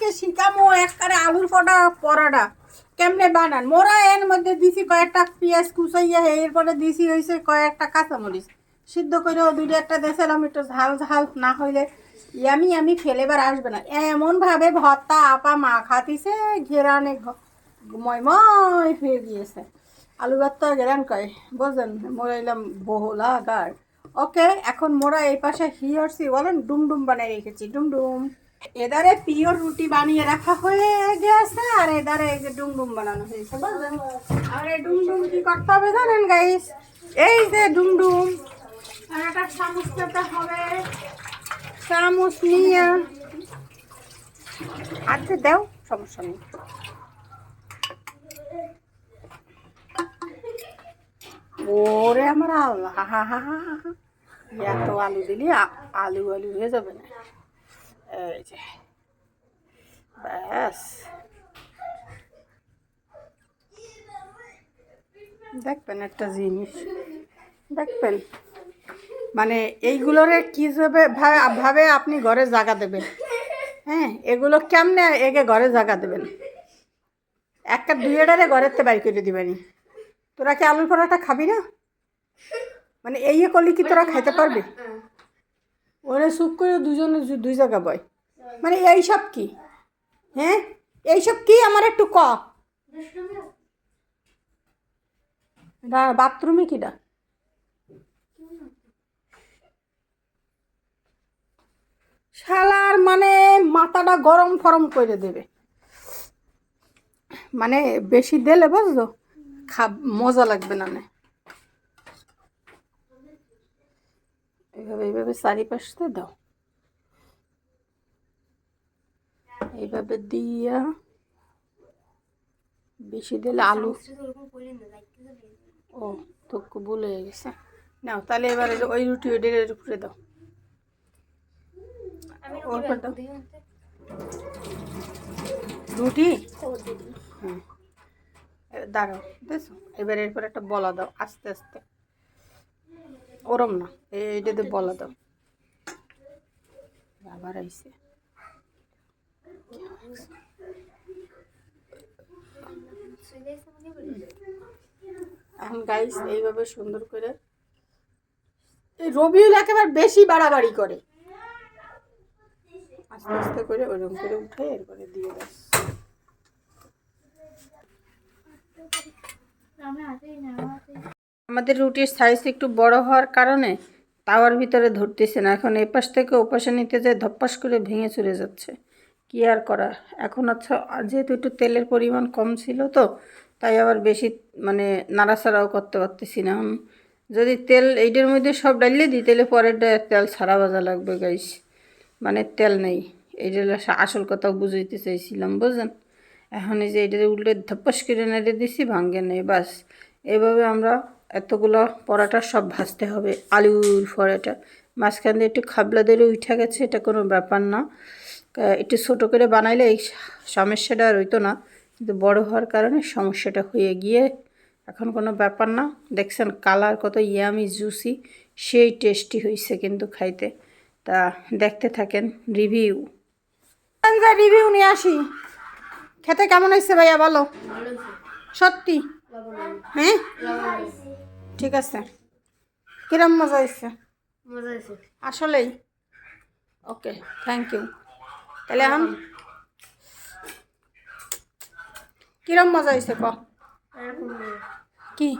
আজকে শিখামো একবারে আলুর পটা পরাটা। কেমনে বানান? মোরা এর মধ্যে দিছি কয়েকটা পেঁয়াজ কুচাইয়া, এরপরে দিছি হয়েছে কয়েকটা কাঁচামরিচ। সিদ্ধ করে দুইটা একটা দেশালাম একটু ঝাল ঝাল না হইলে ইয়ামি আমি ফেলেবার আসবে না। এমনভাবে ভর্তা আপা মা খাতিছে, ঘেরানে ময় ময় হয়ে গিয়েছে। আলু ভর্তা ঘেরান কয়? বুঝলেন মোরা এলাম বহুলা গার ওকে, এখন মোরা এই পাশে হিয়রসি বলেন ডুমডুম বানিয়ে রেখেছি ডুমডুম এদারে পিওর রুটি বানিয়ে রাখা হয়ে গেছে, আর এদারে এই যে ডুমডুম বানানো হয়েছে, বুঝলেন? আর এই ডুমডুম কি করতে হবে জানেন গাইস এই যে ডুমডুম। আর একটা চামচ নিতে হবে। চামচ নিয়ে। হাতে দাও, সমস্যা নেই। ওরে আমার আল্লাহ, হা হা হা হা এত আলু দিলি আলু আলু হয়ে যাবে না। এই যে ব্যাস দেখবেন একটা জিনিস। দেখবেন। মানে এইগুলোরে কী যাবে ভাবে আপনি ঘরে জায়গা দেবেন। হ্যাঁ এগুলো কেমনে একে ঘরে জায়গা দেবেন? একটা দুইটারে ঘরের তে বাইর করে দিবেনি। তোরা কি আলুর পরোটা খাবি না? মানে এই করলে কি তোরা খাইতে পারবি? ওরে সুপ করে দুজনে দুই জায়গা বয়। মানে এইসব কি? হ্যাঁ? এইসব কি আমার একটু ক? বাথরুমে কিডা শালার মানে মাথাটা গরম ফরম করে দেবে। মানে বেশি দিলে বুঝলো? খা মজা লাগবে না। এইভাবে এইভাবে চারিপাশে দাও। এইভাবে দিয়া বেশি দিলে আলু ও তোকে ভুলে গেছে। নাও তাহলে এবারে ওই রুটি ওইটার উপরে দাও। ওর দাও রুটি? এ, দাঁড়াও দেখছ? এবার এরপর একটা বলা দাও আস্তে আস্তে। ওরম না এই- এইটাতে বলা দাও আবার আইসে এখন গাইস এইভাবে সুন্দর করে এই রবিউল একেবারে বেশি বাড়াবাড়ি করে। আস্তে আস্তে করে ওরকম করে উঠে এরপরে দিয়ে দাও আমাদের রুটির সাইজ একটু বড় হওয়ার কারণে তাওয়ার ভিতরে ধরতেছে না। এখন এপাশ থেকে ওপাশে নিতে যায় ধপ্পাস করে ভেঙে চলে যাচ্ছে। কি আর করা এখন আচ্ছা যেহেতু একটু তেলের পরিমাণ কম ছিল তো, তাই আবার বেশি মানে নাড়াচাড়াও করতে পারতেছি না। যদি তেল, এইটার মধ্যে সব ডালিয়ে দিই, তাহলে পরের তেল ছাড়া বাজা লাগবে গাইস মানে তেল নেই। এইটা হলো আসল কথা বুঝাইতে চাইছিলাম বুঝলেন এখন এই যে এটা উল্টে ধপ্পাস করে নেড়ে দিছি, ভাঙ্গে নেই, বাস। এভাবে আমরা এতগুলো পরাটা সব ভাজতে হবে আলুর পরাটা। মাঝখান দিয়ে একটু খাবলা দিয়ে উঠে গেছে এটা কোনো ব্যাপার না। একটু ছোটো করে বানাইলে এই সমস্যাটা আর হইতো না। কিন্তু বড় হওয়ার কারণে সমস্যাটা হয়ে গিয়ে এখন কোনো ব্যাপার না। দেখছেন কালার কত ইয়ামি জুসি সেই টেস্টি হয়েছে কিন্তু খাইতে। তা দেখতে থাকেন রিভিউ। রিভিউ নিয়ে আসি। খেতে কেমন হয়েছে ভাইয়া বলো? সত্যি? হ্যাঁ? ঠিক আছে। কিরম মজা হয়েছে? মজা আসলেই। ওকে থ্যাংক ইউ তাহলে এখন? কিরম মজা হয়েছে ক? কি?